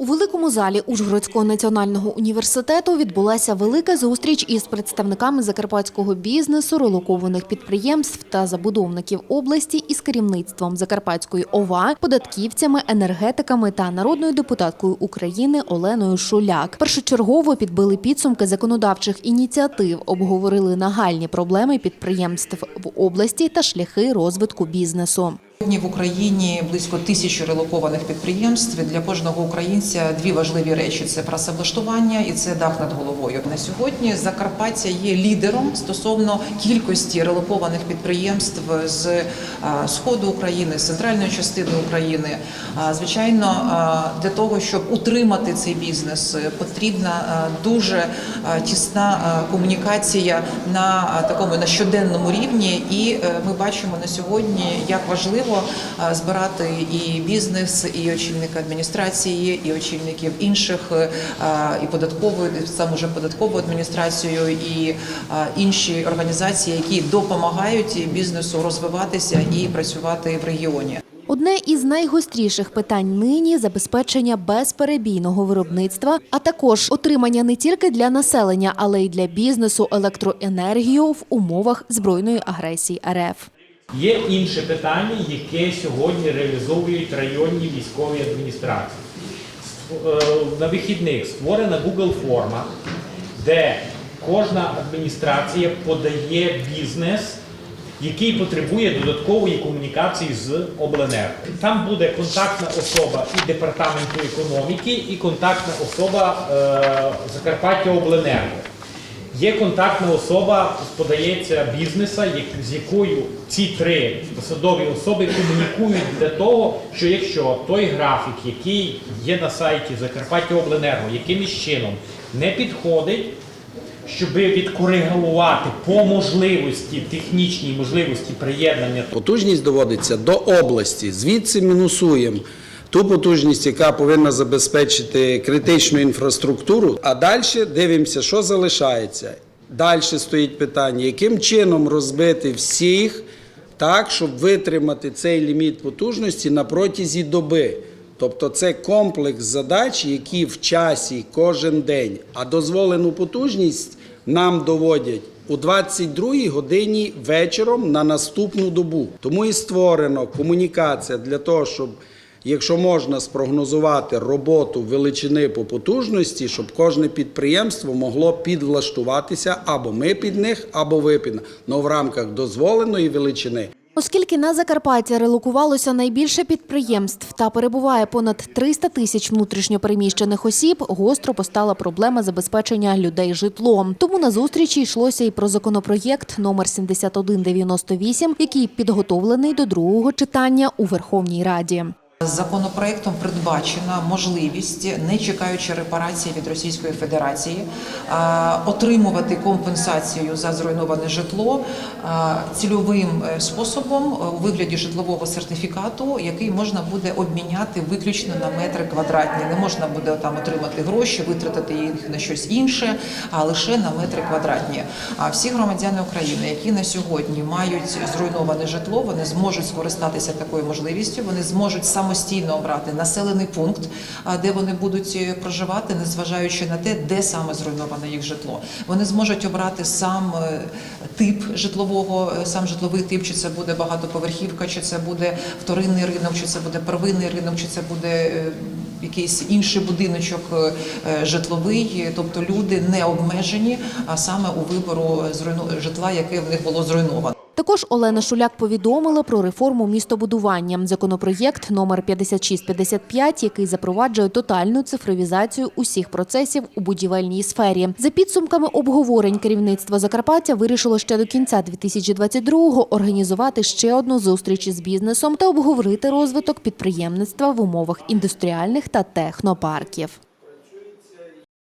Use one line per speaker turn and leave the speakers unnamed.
У великому залі Ужгородського національного університету відбулася велика зустріч із представниками закарпатського бізнесу, релокованих підприємств та забудовників області із керівництвом Закарпатської ОВА, податківцями, енергетиками та народною депутаткою України Оленою Шуляк. Першочергово підбили підсумки законодавчих ініціатив, обговорили нагальні проблеми підприємств в області та шляхи розвитку бізнесу.
Сьогодні в Україні близько тисячі релокованих підприємств. Для кожного українця дві важливі речі: це працевлаштування і це дах над головою. На сьогодні Закарпаття є лідером стосовно кількості релокованих підприємств з е, сходу України, з центральної частини України. Звичайно, для того, щоб утримати цей бізнес, е, потрібна е, дуже тісна комунікація на такому на щоденному рівні. І ми бачимо на сьогодні, як важливо е, збирати і бізнес, і очільника адміністрації, і очільників інших е, і податкової саме вже податкову адміністрацію, і е, інші організації, які допомагають бізнесу розвиватися і працювати в регіоні.
Одне із найгостріших питань нині забезпечення безперебійного виробництва, а також отримання не тільки для населення, але й для бізнесу електроенергію в умовах збройної агресії РФ.
Є інше питання, яке сьогодні реалізовують районні військові адміністрації. Е, На вихідних створена Google форма, де кожна адміністрація подає бізнес, який потребує додаткової комунікації з обленерго. Там буде контактна особа і департаменту економіки, і контактна особа е, Закарпаття Обленерго. Є контактна особа, подається бізнеса, з якою ці три посадові особи комунікують для того, що якщо той графік, який є на сайті Закарпаття Обленерго, якимось чином не підходить, щоб відкоригувати по можливості, технічній можливості приєднання
Потужність доводиться до області, звідси мінусуємо ту потужність, яка повинна забезпечити критичну інфраструктуру. А далі дивимося, що залишається. Далі стоїть питання, яким чином розбити всіх так, щоб витримати цей ліміт потужності на протязі доби. Тобто це комплекс задач, які в часі кожен день, а дозволену потужність нам доводять у 22 годині вечором на наступну добу. Тому і створено комунікація для того, щоб, якщо можна спрогнозувати роботу величини по потужності, щоб кожне підприємство могло підвлаштуватися або ми під них, або ви під них, в рамках дозволеної величини.
Оскільки на Закарпаття релокувалося найбільше підприємств та перебуває понад 300 тисяч внутрішньопереміщених осіб, гостро постала проблема забезпечення людей житлом. Тому на зустрічі йшлося і про законопроєкт номер 7198, який підготовлений до другого читання у Верховній Раді.
Законопроектом передбачена можливість, не чекаючи репарації від Російської Федерації, отримувати компенсацію за зруйноване житло цільовим е, способом у вигляді житлового сертифікату, який можна буде обміняти виключно на метри квадратні. Не можна буде там отримати гроші, витратити їх на щось інше, а лише на метри квадратні. А всі громадяни України, які на сьогодні мають зруйноване житло, вони зможуть скористатися такою можливістю. Вони зможуть самостійно обрати населений пункт, де вони будуть е, проживати, незважаючи на те, де саме зруйноване їх житло. Вони зможуть обрати сам е, тип житлового, е, сам житловий тип, чи це буде багатоповерхівка, чи це буде вторинний ринок, чи це буде первинний ринок, чи це буде. Якийсь інший будиночок житловий, тобто люди не обмежені, а саме у вибору житла, яке в них було зруйновано.
Також Олена Шуляк повідомила про реформу містобудування. Законопроєкт номер 5655, який запроваджує тотальну цифровізацію усіх процесів у будівельній сфері. За підсумками обговорень керівництво Закарпаття вирішило ще до кінця 2022-го організувати ще одну зустріч із бізнесом та обговорити розвиток підприємництва в умовах індустріальних та технопарків.